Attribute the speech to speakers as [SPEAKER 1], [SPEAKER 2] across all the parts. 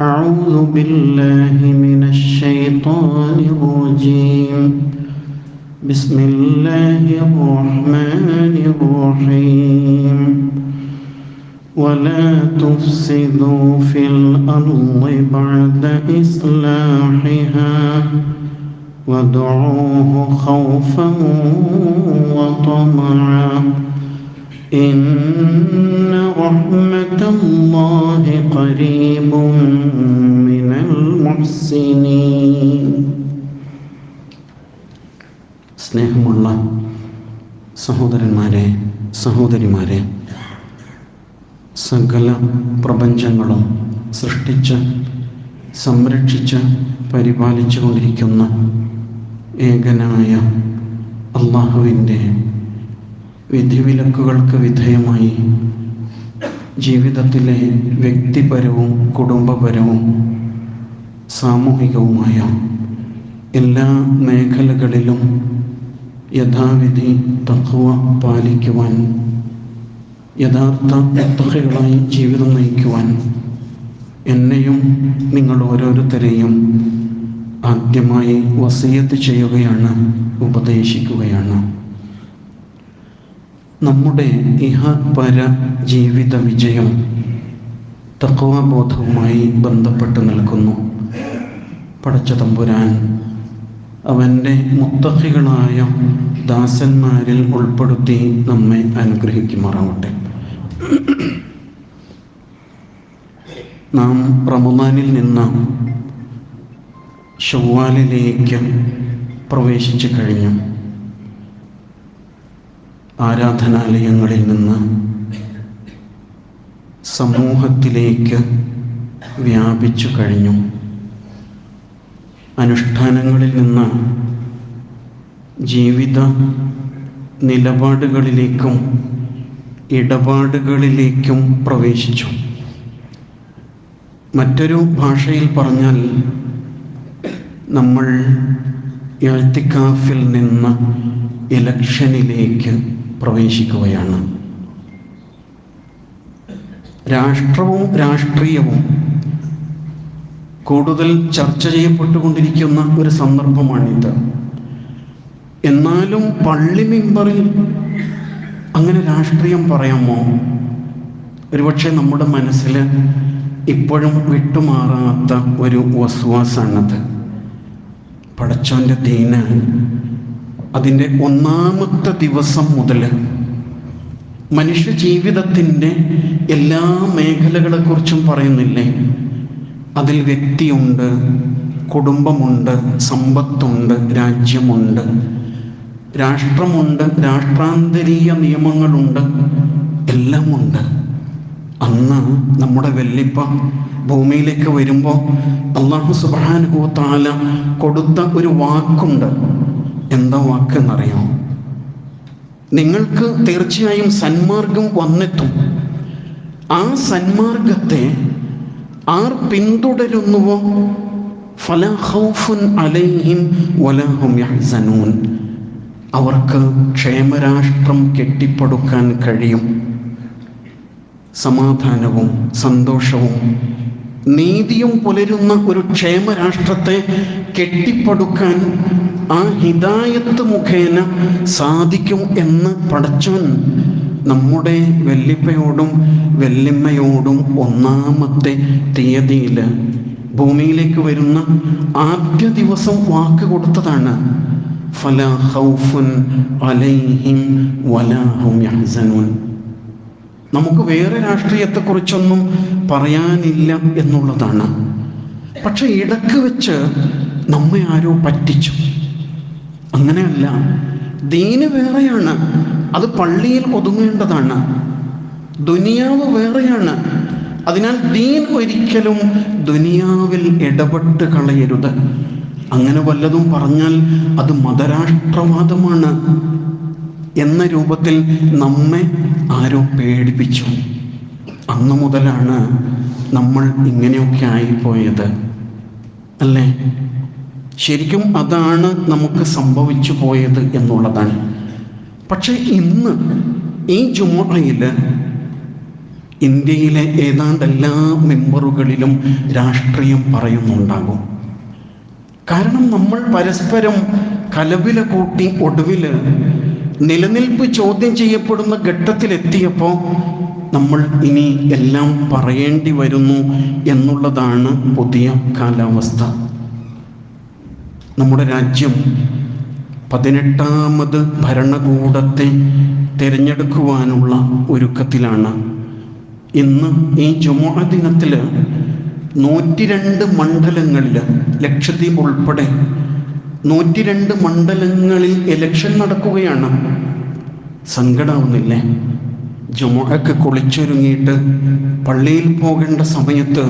[SPEAKER 1] أعوذ بالله من الشيطان الرجيم. بسم الله الرحمن الرحيم. ولا تفسدوا في الأرض بعد إصلاحها وادعوه خوفا وطمعا. إن رحمة الله قريب من المحسنين സ്നേഹമുള്ള സഹോദരന്മാരെ സഹോദരിമാരെ സകല പ്രപഞ്ചങ്ങളും സൃഷ്ടിച്ച് സംരക്ഷിച്ച് പരിപാലിച്ചു കൊണ്ടിരിക്കുന്ന ഏകനായ അള്ളാഹുവിൻ്റെ വിധിവിലക്കുകൾക്ക് വിധേയമായി. ജീവിതത്തിലെ വ്യക്തിപരവും കുടുംബപരവും സാമൂഹികവുമായ എല്ലാ മേഖലകളിലും യഥാവിധി തത്വ പാലിക്കുവാൻ യഥാർത്ഥ മുത്തഹകളായി ജീവിതം നയിക്കുവാൻ എന്നെയും നിങ്ങൾ ഓരോരുത്തരെയും ആദ്യമായി വസീയത്ത് ചെയ്യുകയാണ് ഉപദേശിക്കുകയാണ്. നമ്മുടെ ഇഹ പര ജീവിത വിജയം തക്കവാബോധവുമായി ബന്ധപ്പെട്ട് നിൽക്കുന്നു. പടച്ച തമ്പുരാൻ അവന്റെ മുത്തഹികളായ ദാസന്മാരിൽ ഉൾപ്പെടുത്തി നമ്മെ അനുഗ്രഹിക്കുമാറാവട്ടെ. നാം റമദാനിൽ നിന്ന് ഷവ്വാലിലേക്ക് പ്രവേശിച്ചു കഴിഞ്ഞു. ആരാധനാലയങ്ങളിൽ നിന്ന് സമൂഹത്തിലേക്ക് വ്യാപിച്ചു കഴിഞ്ഞു. അനുഷ്ഠാനങ്ങളിൽ നിന്ന് ജീവിത നിലപാടുകളിലേക്കും ഇടപാടുകളിലേക്കും പ്രവേശിച്ചു. മറ്റൊരു ഭാഷയിൽ പറഞ്ഞാൽ നമ്മൾ എഴുത്തിക്കാഫിൽ നിന്ന് ഇലക്ഷനിലേക്ക് പ്രവേശിക്കുകയാണ്. രാഷ്ട്രവും രാഷ്ട്രീയവും കൂടുതൽ ചർച്ച ചെയ്യപ്പെട്ടുകൊണ്ടിരിക്കുന്ന ഒരു സന്ദർഭമാണിത്. എന്നാലും പള്ളി മെമ്പറിൽ അങ്ങനെ രാഷ്ട്രീയം പറയാമോ? ഒരുപക്ഷെ നമ്മുടെ മനസ്സിൽ ഇപ്പോഴും വിട്ടുമാറാത്ത ഒരു വസ്വാസാണത്. പടച്ചോന്റെ ദീന അതിന്റെ ഒന്നാമത്തെ ദിവസം മുതൽ മനുഷ്യ ജീവിതത്തിന്റെ എല്ലാ മേഖലകളെക്കുറിച്ചും പറയുന്നില്ലേ? അതിൽ വ്യക്തിയുണ്ട് കുടുംബമുണ്ട് സമ്പത്തുണ്ട് രാജ്യമുണ്ട് രാഷ്ട്രമുണ്ട് രാഷ്ട്രാന്തരീയ നിയമങ്ങളുണ്ട് എല്ലാമുണ്ട്. അന്ന് നമ്മുടെ വെല്ലിപ്പ ഭൂമിയിലേക്ക് വരുമ്പോൾ അള്ളാഹു സുബാനുഹു താല കൊടുത്ത ഒരു വാക്കുണ്ട്. എന്താ വാക്ക് എന്നറിയാം നിങ്ങൾക്ക് തീർച്ചയായും സന്മാർഗം വന്നെത്തും. ആ സന്മാർഗത്തെ ആർ പിന്തുടരുന്നുവോ? അലൈഹിം അവർക്ക് ക്ഷേമരാഷ്ട്രം കെട്ടിപ്പടുക്കാൻ കഴിയും. സമാധാനവും സന്തോഷവും നീതിയും പുലരുന്ന ഒരു ക്ഷേമരാഷ്ട്രത്തെ കെട്ടിപ്പടുക്കാൻ ആ ഹിതായത്ത് മുഖേന സാധിക്കും എന്ന് പഠിച്ചൻ നമ്മുടെ വെല്ലിപ്പയോടും വെല്ലിമ്മയോടും ഒന്നാമത്തെ തീയതിയിൽ ഭൂമിയിലേക്ക് വരുന്ന ആദ്യ ദിവസം വാക്ക് കൊടുത്തതാണ്. അലൈഹിം വലാഹും നമുക്ക് വേറെ രാഷ്ട്രീയത്തെക്കുറിച്ചൊന്നും പറയാനില്ല എന്നുള്ളതാണ്. പക്ഷെ ഇടയ്ക്ക് വെച്ച് നമ്മെ ആരോ പറ്റിച്ചു. അങ്ങനെയല്ല. ദീന് വേറെയാണ്. അത് പള്ളിയിൽ ഒതുങ്ങേണ്ടതാണ്. ദുനിയാവ് വേറെയാണ്. അതിനാൽ ദീൻ ഒരിക്കലും ദുനിയാവിൽ ഇടപെട്ട് കളയരുത്. അങ്ങനെ വല്ലതും പറഞ്ഞാൽ അത് മതരാഷ്ട്രവാദമാണ് എന്ന രൂപത്തിൽ നമ്മെ ആരോ പേടിപ്പിച്ചു. അന്ന് മുതലാണ് നമ്മൾ ഇങ്ങനെയൊക്കെ ആയിപ്പോയത്. അല്ലേ? ശരിക്കും അതാണ് നമുക്ക് സംഭവിച്ചു പോയത് എന്നുള്ളതാണ്. പക്ഷെ ഇന്ന് ഈ ജുമുറയിൽ ഇന്ത്യയിലെ ഏതാണ്ട് എല്ലാ മെമ്പറുകളിലും രാഷ്ട്രീയം പറയുന്നുണ്ടാകും. കാരണം നമ്മൾ പരസ്പരം കലവില കൂട്ടി ഒടുവിൽ നിലനിൽപ്പ് ചോദ്യം ചെയ്യപ്പെടുന്ന ഘട്ടത്തിലെത്തിയപ്പോൾ നമ്മൾ ഇനി എല്ലാം പറയേണ്ടി വരുന്നു എന്നുള്ളതാണ് പുതിയ കാലാവസ്ഥ. നമ്മുടെ രാജ്യം പതിനെട്ടാമത് ഭരണകൂടത്തെ തിരഞ്ഞെടുക്കുവാനുള്ള ഒരുക്കത്തിലാണ്. ഇന്ന് ഈ ജുമുഅ ദിനത്തിൽ നൂറ്റി രണ്ട് മണ്ഡലങ്ങളിൽ ലക്ഷദ്വീപ് ഉൾപ്പെടെ നൂറ്റി രണ്ട് മണ്ഡലങ്ങളിൽ ഇലക്ഷൻ നടക്കുകയാണ്. സങ്കടാവുന്നില്ലേ? ജുമുഅക്ക് കുളിച്ചൊരുങ്ങിയിട്ട് പള്ളിയിൽ പോകേണ്ട സമയത്ത്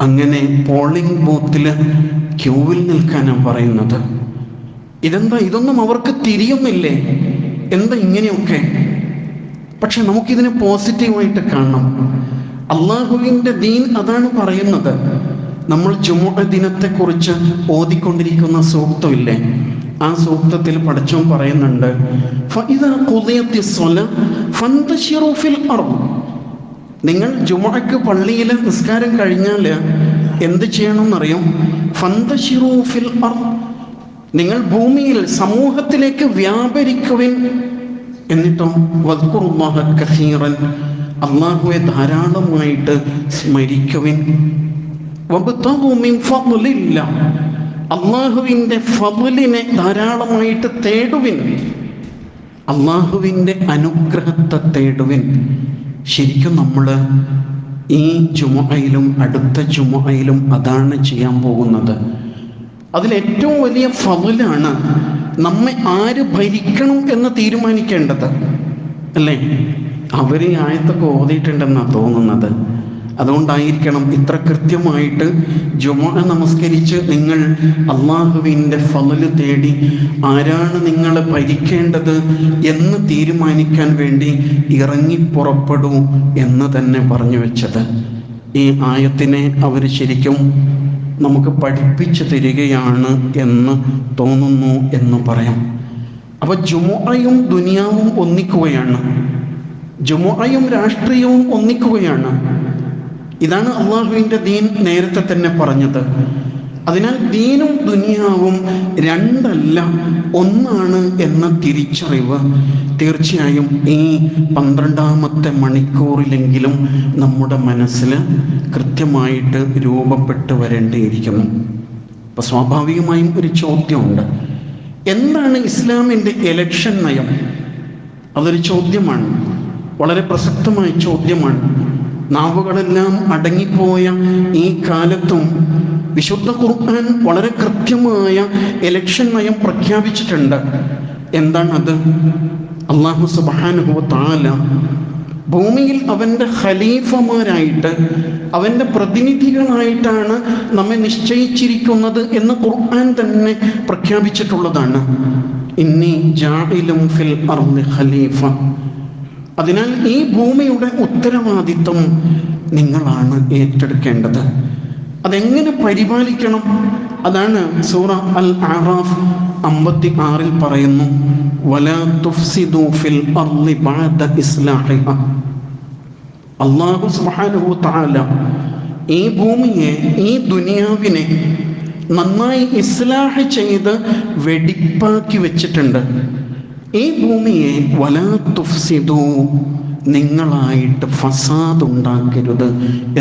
[SPEAKER 1] അങ്ങനെ പോളിംഗ് ബൂത്തിൽ ക്യൂവിൽ നിൽക്കാനാണ് പറയുന്നത്? ഇതെന്താ ഇതൊന്നും അവർക്ക് തിരിയുന്നില്ലേ? എന്താ ഇങ്ങനെയൊക്കെ? പക്ഷെ നമുക്കിതിനെ പോസിറ്റീവായിട്ട് കാണണം. അള്ളാഹുവിന്റെ ദീൻ അതാണ് പറയുന്നത്. നമ്മൾ ജുമുഅ ദിനത്തെക്കുറിച്ച് ഓതിക്കൊണ്ടിരിക്കുന്ന സൂക്തമില്ലേ? ആ സൂക്തത്തിൽ പഠിച്ചോ പറയുന്നുണ്ട് "ഫഇദാ ഖുദിയത്തി സ്വല ഫന്തശിറൂ ഫിൽ നിങ്ങൾ ജുമുഅക്ക് പള്ളിയിൽ നിസ്കാരം കഴിഞ്ഞാൽ എന്ത് ചെയ്യണമെന്നറിയാം? ഫിൽ നിങ്ങൾ ഭൂമിയിൽ സമൂഹത്തിലേക്ക് വ്യാപരിക്കുവിൻ. എന്നിട്ടോ അള്ളാഹുവെ ധാരാളമായിട്ട് സ്മരിക്കുവിൻ. ഫദ്ലില്ല. അള്ളാഹുവിന്റെ ഫബുലിനെ ധാരാളമായിട്ട് തേടുവിൻ. അള്ളാഹുവിന്റെ അനുഗ്രഹത്തെ തേടുവിൻ. ശരിക്കും നമ്മൾ ഈ ചുമയിലും അടുത്ത ചുമയിലും അതാണ് ചെയ്യാൻ പോകുന്നത്. അതിലേറ്റവും വലിയ ഫതിലാണ് നമ്മെ ആര് ഭരിക്കണം എന്ന് തീരുമാനിക്കേണ്ടത്? അല്ലേ? അവരെ ആയത്തൊക്കെ ഓതിയിട്ടുണ്ടെന്നാണ് തോന്നുന്നത്. അതുകൊണ്ടായിരിക്കണം ഇത്ര കൃത്യമായിട്ട് ജുമ നമസ്കരിച്ച് നിങ്ങൾ അള്ളാഹുവിന്റെ ഫലല് തേടി ആരാണ് നിങ്ങൾ ഭരിക്കേണ്ടത് എന്ന് തീരുമാനിക്കാൻ വേണ്ടി ഇറങ്ങി പുറപ്പെടൂ എന്ന് തന്നെ പറഞ്ഞു വെച്ചത്. ഈ ആയത്തിനെ അവർ ശരിക്കും നമുക്ക് പഠിപ്പിച്ചു തരികയാണ് എന്ന് തോന്നുന്നു എന്ന് പറയാം. അപ്പൊ ജുമുഅയും ദുനിയാവും ഒന്നിക്കുകയാണ്. ജുമുഅയും രാഷ്ട്രീയവും ഒന്നിക്കുകയാണ്. ഇതാണ് അള്ളാഹുവിന്റെ ദീൻ നേരത്തെ തന്നെ പറഞ്ഞത്. അതിനാൽ ദീനും ദുനിയാവും രണ്ടല്ല ഒന്നാണ് എന്ന തിരിച്ചറിവ് തീർച്ചയായും ഈ പന്ത്രണ്ടാമത്തെ മണിക്കൂറിലെങ്കിലും നമ്മുടെ മനസ്സിൽ കൃത്യമായിട്ട് രൂപപ്പെട്ട് വരേണ്ടിയിരിക്കുന്നു. അപ്പം സ്വാഭാവികമായും ഒരു ചോദ്യമുണ്ട്. എന്താണ് ഇസ്ലാമിന്റെ എലക്ഷൻ നയം? അതൊരു ചോദ്യമാണ്. വളരെ പ്രസക്തമായ ചോദ്യമാണ്. നാവുകളെല്ലാം അടങ്ങിപ്പോയ ഈ കാലത്തും വിശുദ്ധ ഖുർആൻ വളരെ കൃത്യമായ ഇലക്ഷൻ നയം പ്രഖ്യാപിച്ചിട്ടുണ്ട്. എന്താണ് അത്? അള്ളാഹു സുബാനുഭവ താല ഭൂമിയിൽ അവന്റെ ഖലീഫമാരായിട്ട് അവന്റെ പ്രതിനിധികളായിട്ടാണ് നമ്മെ നിശ്ചയിച്ചിരിക്കുന്നത് എന്ന് ഖുർആൻ തന്നെ പ്രഖ്യാപിച്ചിട്ടുള്ളതാണ്. ഇന്നി ജാഹിലും ഫിൽ ഖലീഫ. അതിനാൽ ഈ ഭൂമിയുടെ ഉത്തരവാദിത്വം നിങ്ങളാണ് ഏറ്റെടുക്കേണ്ടത്. അതെങ്ങനെ പരിപാലിക്കണം? അതാണ് സൂറ അൽ ആറാഫ് അമ്പത്തി ആറിൽ പറയുന്നു അള്ളാഹു സുബ്ഹാനഹു തആല ഈ ഭൂമിയെ ഈ ദുനിയാവിനെ നന്നായി ഇസ്ലാഹ് ചെയ്ത് വെടിപ്പാക്കി വെച്ചിട്ടുണ്ട്. ഈ ഭൂമിയെ വലാ തുഫ്സിദു നിങ്ങളായിട്ട് ഫസാദ് ഉണ്ടാക്കരുത്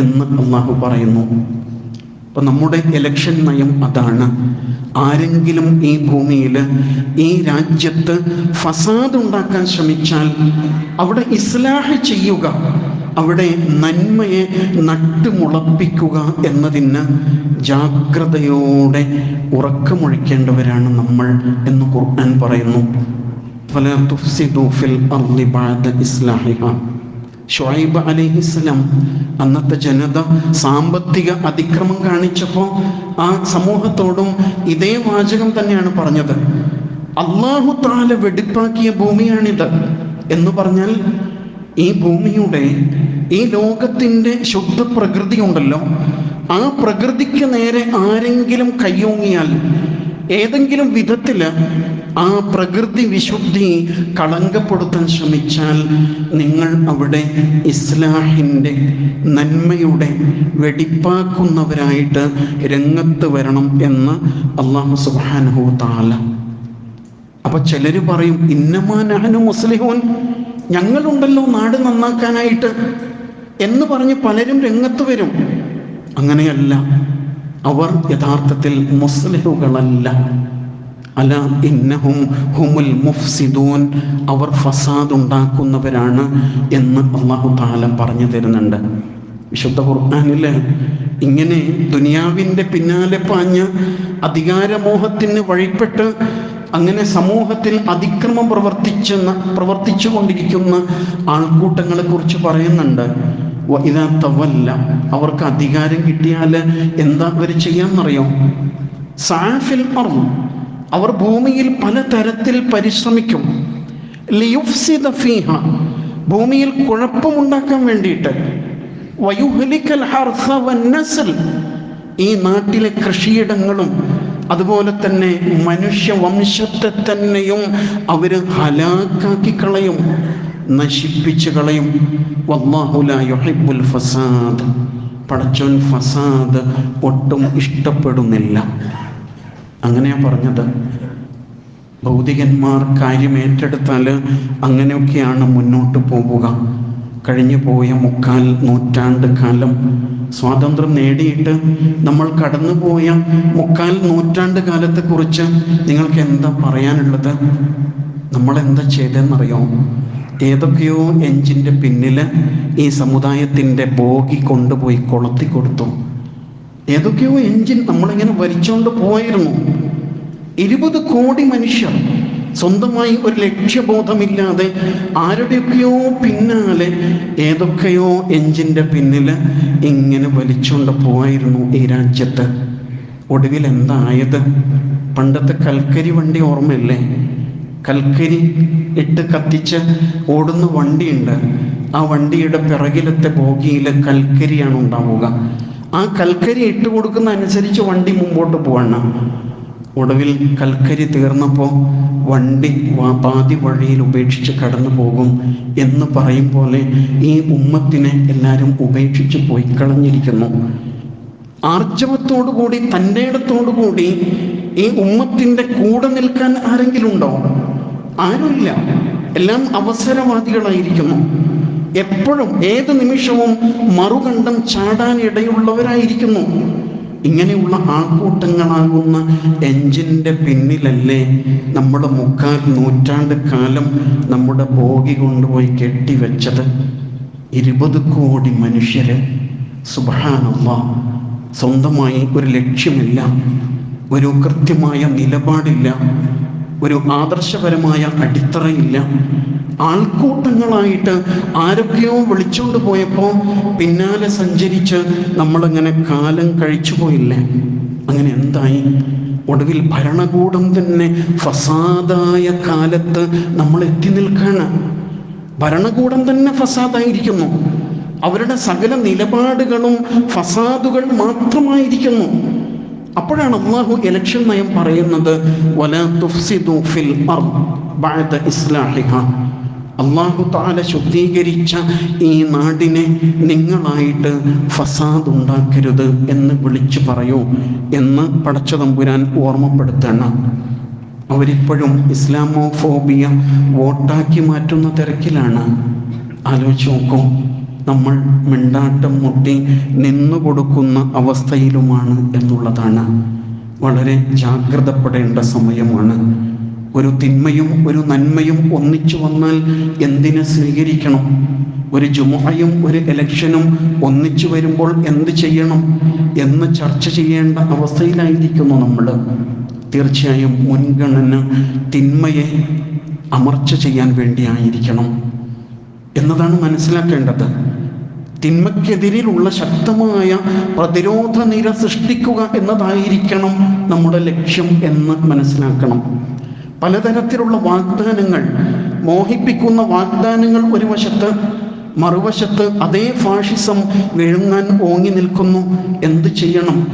[SPEAKER 1] എന്ന് അള്ളാഹു പറയുന്നു. അപ്പൊ നമ്മുടെ ഇലക്ഷൻ നയം അതാണ്. ആരെങ്കിലും ഈ ഭൂമിയിൽ ഈ രാജ്യത്ത് ഫസാദ് ഉണ്ടാക്കാൻ ശ്രമിച്ചാൽ അവിടെ ഇസ്ലാഹ് ചെയ്യുക അവിടെ നന്മയെ നട്ടുമുളപ്പിക്കുക എന്നതിന് ജാഗ്രതയോടെ ഉറക്കമൊഴിക്കേണ്ടവരാണ് നമ്മൾ എന്ന് ഖുർആൻ പറയുന്നു. ഷുഹൈബ് അലഹിസ്ലാം അന്നത്തെ ജനത സാമ്പത്തിക അതിക്രമം കാണിച്ചപ്പോൾ ആ സമൂഹത്തോടും ഇതേ വാചകം തന്നെയാണ് പറഞ്ഞത്. അള്ളാഹു താല വെടിപ്പാക്കിയ ഭൂമിയാണിത് എന്ന് പറഞ്ഞാൽ ഈ ഭൂമിയുടെ ഈ ലോകത്തിന്റെ ശുദ്ധ പ്രകൃതി ഉണ്ടല്ലോ. ആ പ്രകൃതിക്ക് നേരെ ആരെങ്കിലും കയ്യോങ്ങിയാൽ ഏതെങ്കിലും വിധത്തിൽ ആ പ്രകൃതി വിശുദ്ധി കളങ്കപ്പെടുത്താൻ ശ്രമിച്ചാൽ നിങ്ങൾ അവിടെ ഇസ്ലാഹിന്റെ നന്മയുടെ വെടിപ്പാക്കുന്നവരായിട്ട് രംഗത്ത് വരണം എന്ന് അള്ളാഹു സുബാനഹു താല അപ്പൊ ചിലർ പറയും ഇന്നമാനഹനു മുസ്ലിഹോൻ. ഞങ്ങളുണ്ടല്ലോ നാട് നന്നാക്കാനായിട്ട്. എന്ന് പറഞ്ഞ് പലരും രംഗത്ത് വരും. അങ്ങനെയല്ല അവർ യഥാർത്ഥത്തിൽ മുസ്ലിഹുകളല്ല. അല ഇന്നഹും മുഫ്സിദൂൻ. അവർ ഫസാദ് ഉണ്ടാക്കുന്നവരാണ് എന്ന് അള്ളാഹു താല പറഞ്ഞു തരുന്നുണ്ട്. വിശുദ്ധ ഖുർആാനിൽ ഇങ്ങനെ ദുനിയാവിന്റെ പിന്നാലെ പാഞ്ഞ് അധികാരമോഹത്തിന് വഴിപ്പെട്ട് അങ്ങനെ സമൂഹത്തിൽ അതിക്രമം പ്രവർത്തിച്ച് പ്രവർത്തിച്ചു കൊണ്ടിരിക്കുന്ന ആൾക്കൂട്ടങ്ങളെ കുറിച്ച് പറയുന്നുണ്ട്. ഇതാ തവല്ല. അവർക്ക് അധികാരം കിട്ടിയാൽ എന്താ അവർ ചെയ്യാന്നറിയോ? സാഫിൽ അറും അവർ ഭൂമിയിൽ പലതരത്തിൽ പരിശ്രമിക്കും. ലിയുഫ്സിദ ഫീഹ ഭൂമിയിൽ കുഴപ്പമുണ്ടാക്കാൻ വേണ്ടിയിട്ട്. വയുഹലിക്കൽ ഹർസ ഈ നാട്ടിലെ കൃഷിയിടങ്ങളും അതുപോലെ തന്നെ മനുഷ്യവംശത്തെ തന്നെയും അവർ ഹലാക്കാക്കി കളയും നശിപ്പിച്ചു കളയും. വല്ലാഹുലുൽ ഫസാദ്. പടച്ചോൻ ഫസാദ് ഒട്ടും ഇഷ്ടപ്പെടുന്നില്ല. അങ്ങനെയാ പറഞ്ഞത്. ഭൗതികന്മാർ കാര്യം ഏറ്റെടുത്താൽ അങ്ങനെയൊക്കെയാണ് മുന്നോട്ട് പോവുക. കഴിഞ്ഞു പോയ മുക്കാൽ നൂറ്റാണ്ട് കാലം സ്വാതന്ത്ര്യം നേടിയിട്ട് നമ്മൾ കടന്നുപോയ മുക്കാൽ നൂറ്റാണ്ട് കാലത്തെക്കുറിച്ച് നിങ്ങൾക്ക് എന്താ പറയാനുള്ളത്? നമ്മൾ എന്താ ചെയ്തതെന്നറിയോ? ഏതൊക്കെയോ എഞ്ചിന്റെ പിന്നിൽ ഈ സമുദായത്തിന്റെ ബോഗി കൊണ്ടുപോയി കൊളുത്തി കൊടുത്തു. ഏതൊക്കെയോ എഞ്ചിൻ നമ്മളിങ്ങനെ വലിച്ചുകൊണ്ട് പോയിരുന്നു. ഇരുപത് കോടി മനുഷ്യർ സ്വന്തമായി ഒരു ലക്ഷ്യബോധമില്ലാതെ ആരുടെയൊക്കെയോ പിന്നാലെ ഏതൊക്കെയോ എഞ്ചിന്റെ പിന്നിൽ ഇങ്ങനെ വലിച്ചുകൊണ്ട് പോയിരുന്നു ഈ രാജ്യത്ത്. ഒടുവിൽ എന്തായത്? പണ്ടത്തെ കൽക്കരി വണ്ടി ഓർമ്മയല്ലേ? കൽക്കരി ഇട്ട് കത്തിച്ച് ഓടുന്ന വണ്ടിയുണ്ട്. ആ വണ്ടിയുടെ പിറകിലത്തെ ബോഗിയിൽ കൽക്കരിയാണ് ഉണ്ടാവുക ആ കൽക്കരി ഇട്ട് കൊടുക്കുന്ന അനുസരിച്ച് വണ്ടി മുമ്പോട്ട് പോവാണ്. ഒടുവിൽ കൽക്കരി തീർന്നപ്പോൾ വണ്ടി പാതി വഴിയിൽ ഉപേക്ഷിച്ച് കടന്നു പോകും എന്ന് പറയും പോലെ ഈ ഉമ്മത്തിനെ എല്ലാവരും ഉപേക്ഷിച്ച് പോയി കളഞ്ഞിരിക്കുന്നു. ആർജവത്തോടുകൂടി തന്റെ ഇടത്തോടുകൂടി ഈ ഉമ്മത്തിന്റെ കൂടെ നിൽക്കാൻ ആരെങ്കിലും ഉണ്ടോ? ആരുമില്ല. എല്ലാം അവസരവാദികളായിരിക്കുന്നു. എപ്പോഴും ഏത് നിമിഷവും മറുകണ്ഠം ചാടാൻ ഇടയുള്ളവരായിരിക്കുന്നു. ഇങ്ങനെയുള്ള ആൾക്കൂട്ടങ്ങളാകുന്ന എഞ്ചിന്റെ പിന്നിലല്ലേ നമ്മുടെ മുക്കാൽ നൂറ്റാണ്ട് കാലം നമ്മുടെ ബോഗി കൊണ്ടുപോയി കെട്ടിവെച്ചത്. ഇരുപത് കോടി മനുഷ്യര്. സുബാനമ്മ സ്വന്തമായി ഒരു ലക്ഷ്യമില്ല. ഒരു കൃത്യമായ നിലപാടില്ല. ഒരു ആദർശപരമായ അടിത്തറയില്ല. ആൾക്കൂട്ടങ്ങളായിട്ട് ആരൊക്കെയോ വിളിച്ചുകൊണ്ട് പോയപ്പോൾ പിന്നാലെ സഞ്ചരിച്ച് നമ്മളിങ്ങനെ കാലം കഴിച്ചു പോയില്ലേ. അങ്ങനെ എന്തായി? ഒടുവിൽ ഭരണകൂടം തന്നെ ഫസാദായ കാലത്ത് നമ്മൾ എത്തി നിൽക്കാണ്. ഭരണകൂടം തന്നെ ഫസാദായിരിക്കുന്നു. അവരുടെ സകല നിലപാടുകളും ഫസാദുകൾ മാത്രമായിരിക്കുന്നു. അപ്പോഴാണ് അള്ളാഹു ഇലക്ഷൻ നയം പറയുന്നത് ഫിൽ അള്ളാഹു താല ശുദ്ധീകരിച്ച ഈ നാടിനെ നിങ്ങളായിട്ട് ഫസാദ് ഉണ്ടാക്കരുത് എന്ന് വിളിച്ചു പറയൂ എന്ന് പടച്ച തമ്പുരാൻ ഓർമ്മപ്പെടുത്തണം. അവരിപ്പോഴും ഇസ്ലാമോഫോബിയ വോട്ടാക്കി മാറ്റുന്ന തിരക്കിലാണ്. ആലോചിച്ച് നോക്കൂ. നമ്മൾ മിണ്ടാട്ടം മുട്ടി നിന്നു കൊടുക്കുന്ന അവസ്ഥയിലുമാണ് എന്നുള്ളതാണ്. വളരെ ജാഗ്രതപ്പെടേണ്ട സമയമാണ്. ഒരു തിന്മയും ഒരു നന്മയും ഒന്നിച്ചു വന്നാൽ എന്തിനെ സ്വീകരിക്കണം? ഒരു ജുമുഹയും ഒരു ഇലക്ഷനും ഒന്നിച്ചു വരുമ്പോൾ എന്ത് ചെയ്യണം എന്ന് ചർച്ച ചെയ്യേണ്ട അവസ്ഥയിലായിരിക്കുന്നു നമ്മൾ. തീർച്ചയായും മുൻഗണന തിന്മയെ അമർച്ച ചെയ്യാൻ വേണ്ടിയായിരിക്കണം എന്നതാണ് മനസ്സിലാക്കേണ്ടത്. തിന്മയ്ക്കെതിരിലുള്ള ശക്തമായ പ്രതിരോധ നിര സൃഷ്ടിക്കുക എന്നതായിരിക്കണം നമ്മുടെ ലക്ഷ്യം എന്ന് മനസ്സിലാക്കണം. പലതരത്തിലുള്ള വാഗ്ദാനങ്ങൾ മോഹിപ്പിക്കുന്ന വാഗ്ദാനങ്ങൾ ഒരു വശത്ത് മറുവശത്ത് അതേ ഫാഷിസം വിഴുങ്ങാൻ ഓങ്ങി നിൽക്കുന്നു. എന്ത് ചെയ്യണം?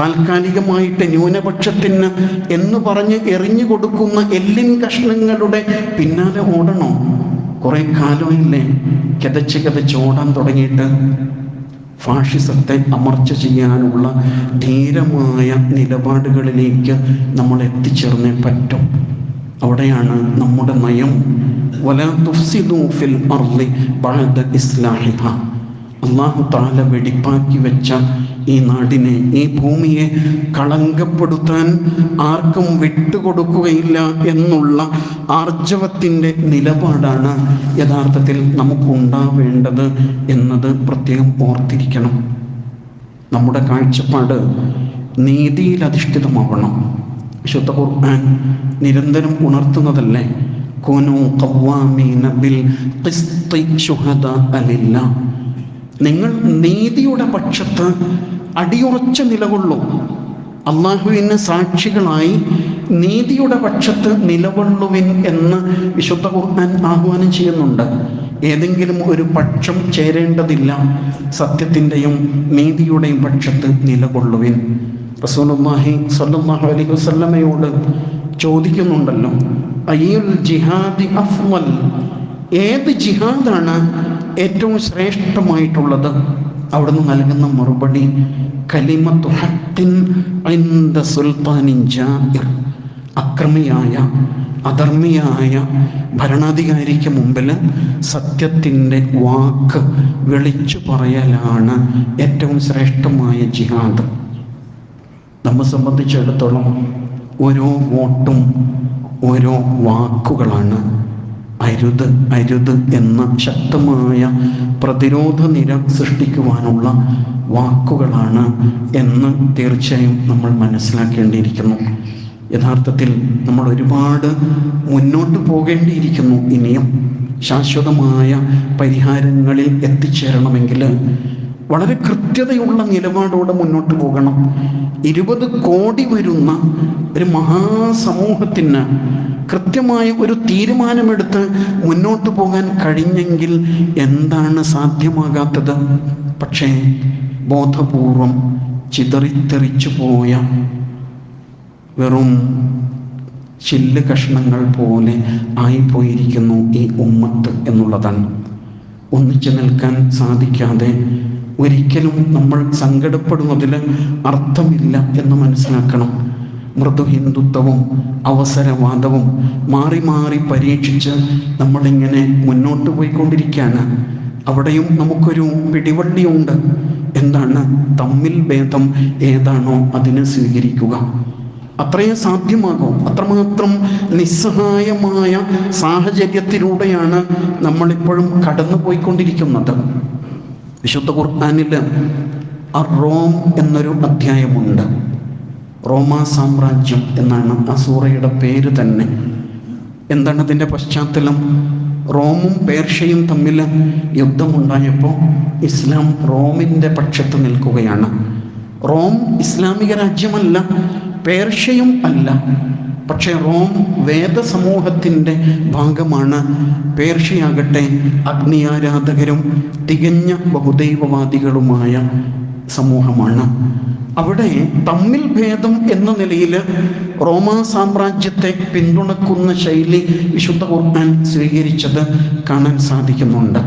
[SPEAKER 1] താൽക്കാലികമായിട്ട് ന്യൂനപക്ഷത്തിന് എന്ന് പറഞ്ഞ് എറിഞ്ഞു കൊടുക്കുന്ന എല്ലിൻ കഷ്ണങ്ങളുടെ പിന്നാലെ ഓടണോ? കുറെ കാലമില്ലേ കിതച്ച് കിതച്ച് ഓടാൻ തുടങ്ങിയിട്ട് ഫാഷിസത്തെ അമർച്ച ചെയ്യാനുള്ള ധീരമായ നിലപാടുകളിലേക്ക് നമ്മൾ എത്തിച്ചേർന്നേ പറ്റും. അവിടെയാണ് നമ്മുടെ നയം വല തുഫ്സിദു ഫിൽ ഇസ്ലാഹിഹ. അള്ളാഹു താല വെടിപ്പാക്കി വെച്ച ഈ നാടിനെ ഈ ഭൂമിയെ കളങ്കപ്പെടുത്താൻ ആർക്കും വിട്ടുകൊടുക്കുകയില്ല എന്നുള്ള ആർജവത്തിന്റെ നിലപാടാണ് യഥാർത്ഥത്തിൽ നമുക്കുണ്ടാവേണ്ടത് എന്നത് പ്രത്യേകം ഓർത്തിരിക്കണം. നമ്മുടെ കാഴ്ചപ്പാട് നീതിയിൽ അധിഷ്ഠിതമാവണം. വിശുദ്ധ ഖുർആൻ നിരന്തരം ഉണർത്തുന്നതല്ലേ? കൊനു ഖവ്വാമീന ബിൽ ഖിസ്തി ശുഹദ ലില്ലാ നിങ്ങൾ നീതിയുടെ പക്ഷത്ത് അടിയുറച്ച നിലകൊള്ളൂ. അള്ളാഹുവിന് സാക്ഷികളായി നീതിയുടെ പക്ഷത്ത് നിലകൊള്ളുവിൻ എന്ന് വിശുദ്ധ ഖുർആൻ ആഹ്വാനം ചെയ്യുന്നുണ്ട്. ഏതെങ്കിലും ഒരു പക്ഷം ചേരേണ്ടതില്ല സത്യത്തിന്റെയും നീതിയുടെയും പക്ഷത്ത് നിലകൊള്ളുവിൻ. റസൂലുള്ളാഹി സ്വല്ലല്ലാഹു അലൈഹി വസല്ലമയോട് ചോദിക്കുന്നുണ്ടല്ലോ അയ്യുൽ ജിഹാദി അഫ്വൽ? ഏത് ജിഹാദാണ് ഏറ്റവും ശ്രേഷ്ഠമായിട്ടുള്ളത് അവിടുന്ന് നൽകുന്ന മറുപടി സുൽത്താനിൻ അക്രമിയായ അധർമ്മിയായ ഭരണാധികാരിക്ക് മുമ്പിൽ സത്യത്തിന്റെ വാക്ക് വിളിച്ചു പറയലാണ് ഏറ്റവും ശ്രേഷ്ഠമായ ജിഹാദ്. നമ്മെ സംബന്ധിച്ചിടത്തോളം ഓരോ വോട്ടും ഓരോ വാക്കുകളാണ്. അരുത് അരുത് എന്ന ശക്തമായ പ്രതിരോധ നിര സൃഷ്ടിക്കുവാനുള്ള വാക്കുകളാണ് എന്ന് തീർച്ചയായും നമ്മൾ മനസ്സിലാക്കേണ്ടിയിരിക്കുന്നു. യഥാർത്ഥത്തിൽ നമ്മൾ ഒരുപാട് മുന്നോട്ട് പോകേണ്ടിയിരിക്കുന്നു. ഇനിയും ശാശ്വതമായ പരിഹാരങ്ങളിൽ എത്തിച്ചേരണമെങ്കിൽ വളരെ കൃത്യതയുള്ള നിലപാടോടെ മുന്നോട്ട് പോകണം. ഇരുപത് കോടി വരുന്ന ഒരു മഹാസമൂഹത്തിന് കൃത്യമായ ഒരു തീരുമാനമെടുത്ത് മുന്നോട്ട് പോകാൻ കഴിഞ്ഞെങ്കിൽ എന്താണ് സാധ്യമാകാത്തത്? പക്ഷേ ബോധപൂർവം ചിതറിത്തെറിച്ചു പോയ വെറും ചില്ല് കഷ്ണങ്ങൾ പോലെ ആയിപ്പോയിരിക്കുന്നു ഈ ഉമ്മത്ത് എന്നുള്ളതാണ്. ഒന്നിച്ചു നിൽക്കാൻ സാധിക്കാതെ ഒരിക്കലും നമ്മൾ സങ്കടപ്പെടുന്നതിൽ അർത്ഥമില്ല എന്ന് മനസ്സിലാക്കണം. മൃദു ഹിന്ദുത്വവും അവസരവാദവും മാറി മാറി പരീക്ഷിച്ച് നമ്മളിങ്ങനെ മുന്നോട്ട് പോയിക്കൊണ്ടിരിക്കുകയാണ്. അവിടെയും നമുക്കൊരു പിടിവള്ളിയുണ്ട്. എന്താണ്? തമ്മിൽ ഭേദം ഏതാണോ അതിനെ സ്വീകരിക്കുക. അത്രയും സാധ്യമാകും. അത്രമാത്രം നിസ്സഹായമായ സാഹചര്യത്തിലൂടെയാണ് നമ്മളിപ്പോഴും കടന്നു പോയിക്കൊണ്ടിരിക്കുന്നത് വിശുദ്ധ ഖുർആാനിൽ ആ റോം എന്നൊരു അധ്യായമുണ്ട്. റോമാ സാമ്രാജ്യം എന്നാണ് ആ സൂറയുടെ പേര് തന്നെ. എന്താണ് അതിന്റെ പശ്ചാത്തലം? റോമും പേർഷ്യയും തമ്മിൽ യുദ്ധമുണ്ടായപ്പോൾ ഇസ്ലാം റോമിന്റെ പക്ഷത്ത് നിൽക്കുകയാണ്. റോം ഇസ്ലാമിക രാജ്യമല്ല പേർഷ്യയും അല്ല. പക്ഷേ റോം വേദസമൂഹത്തിന്റെ ഭാഗമാണ്. പേർഷ്യയാകട്ടെ അഗ്നിയാരാധകരും തികഞ്ഞ ബഹുദൈവവാദികളുമായ സമൂഹമാണ്. അവിടെ തമ്മിൽ ഭേദം എന്ന നിലയിൽ റോമാ സാമ്രാജ്യത്തെ പിന്തുണക്കുന്ന ശൈലി വിശുദ്ധ ഖുർആൻ സ്വീകരിച്ചത് കാണാൻ സാധിക്കുന്നുണ്ട്.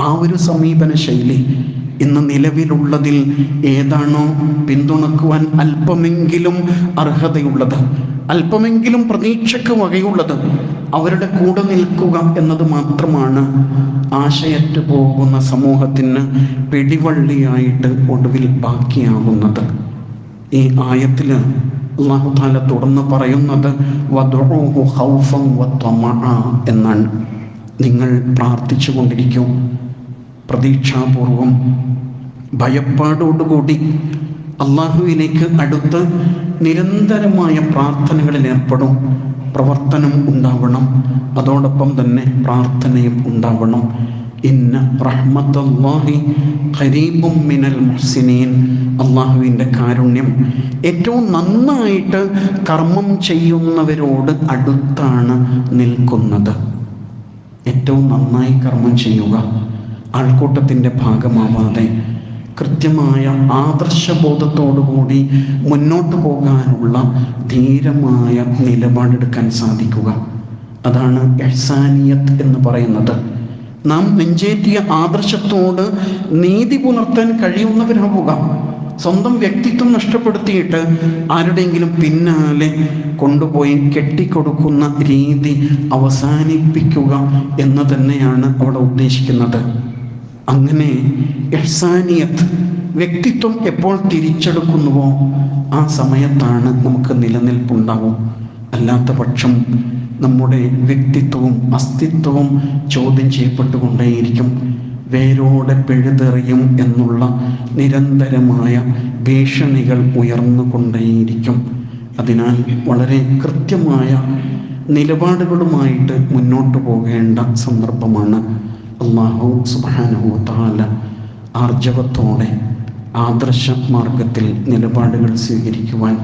[SPEAKER 1] ആ ഒരു സമീപന ശൈലി ഇന്ന് നിലവിലുള്ളതിൽ ഏതാണോ പിന്തുണക്കുവാൻ അല്പമെങ്കിലും അർഹതയുള്ളത്. അല്പമെങ്കിലും പ്രതീക്ഷയ്ക്ക് വകയുള്ളത് അവരുടെ കൂടെ നിൽക്കുക എന്നത് മാത്രമാണ് ആശയറ്റു പോകുന്ന സമൂഹത്തിന് പിടിവള്ളിയായിട്ട് ഒടുവിൽ ബാക്കിയാകുന്നത് ഈ ആയത്തിൽ അള്ളാഹു താല തുടർന്ന് പറയുന്നത് എന്നാണ്. നിങ്ങൾ പ്രാർത്ഥിച്ചു കൊണ്ടിരിക്കും. പ്രതീക്ഷാപൂർവം ഭയപ്പാടോടുകൂടി അള്ളാഹുവിലേക്ക് അടുത്ത് നിരന്തരമായ പ്രാർത്ഥനകളിൽ ഏർപ്പെടും. പ്രവർത്തനം ഉണ്ടാവണം. അതോടൊപ്പം തന്നെ പ്രാർത്ഥനയും ഉണ്ടാവണം. ഇന്ന റഹ്മത്തല്ലാഹി ഖരീബും മിനൽ മുഹ്സിനീൻ. അള്ളാഹുവിന്റെ കാരുണ്യം ഏറ്റവും നന്നായിട്ട് കർമ്മം ചെയ്യുന്നവരോട് അടുത്താണ് നിൽക്കുന്നത്. ഏറ്റവും നന്നായി കർമ്മം ചെയ്യുക ആൾക്കൂട്ടത്തിന്റെ ഭാഗമാവാതെ കൃത്യമായ ആദർശബോധത്തോടുകൂടി മുന്നോട്ട് പോകാനുള്ള ധീരമായ നിലപാടെടുക്കാൻ സാധിക്കുക. അതാണ് എഹ്സാനിയത്ത് എന്ന് പറയുന്നത്. നാം നെഞ്ചേറ്റിയ ആദർശത്തോട് നീതി പുലർത്താൻ കഴിയുന്നവരാവുക. സ്വന്തം വ്യക്തിത്വം നഷ്ടപ്പെടുത്തിയിട്ട് ആരുടെയെങ്കിലും പിന്നാലെ കൊണ്ടുപോയി കെട്ടിക്കൊടുക്കുന്ന രീതി അവസാനിപ്പിക്കുക എന്ന് തന്നെയാണ് അവിടെ ഉദ്ദേശിക്കുന്നത്. അങ്ങനെ എഹ്സാനിയത്ത് വ്യക്തിത്വം എപ്പോൾ തിരിച്ചെടുക്കുന്നുവോ ആ സമയത്താണ് നമുക്ക് നിലനിൽപ്പുണ്ടാവും. അല്ലാത്ത പക്ഷം നമ്മുടെ വ്യക്തിത്വവും അസ്തിത്വവും ചോദ്യം ചെയ്യപ്പെട്ടുകൊണ്ടേയിരിക്കും. വേരോടെ പിഴുതെറിയും എന്നുള്ള നിരന്തരമായ ഭീഷണികൾ ഉയർന്നുകൊണ്ടേയിരിക്കും. അതിനാൽ വളരെ കൃത്യമായ നിലപാടുകളുമായിട്ട് മുന്നോട്ട് പോകേണ്ട സന്ദർഭമാണ് അള്ളാഹു സുബാനഹു താല ആർജവത്തോടെ ആദർശ മാർഗത്തിൽ നിലപാടുകൾ സ്വീകരിക്കുവാൻ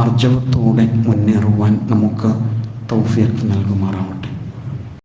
[SPEAKER 1] ആർജവത്തോടെ മുന്നേറുവാൻ നമുക്ക് തൗഫിയത്ത് നൽകുമാറാവട്ടെ.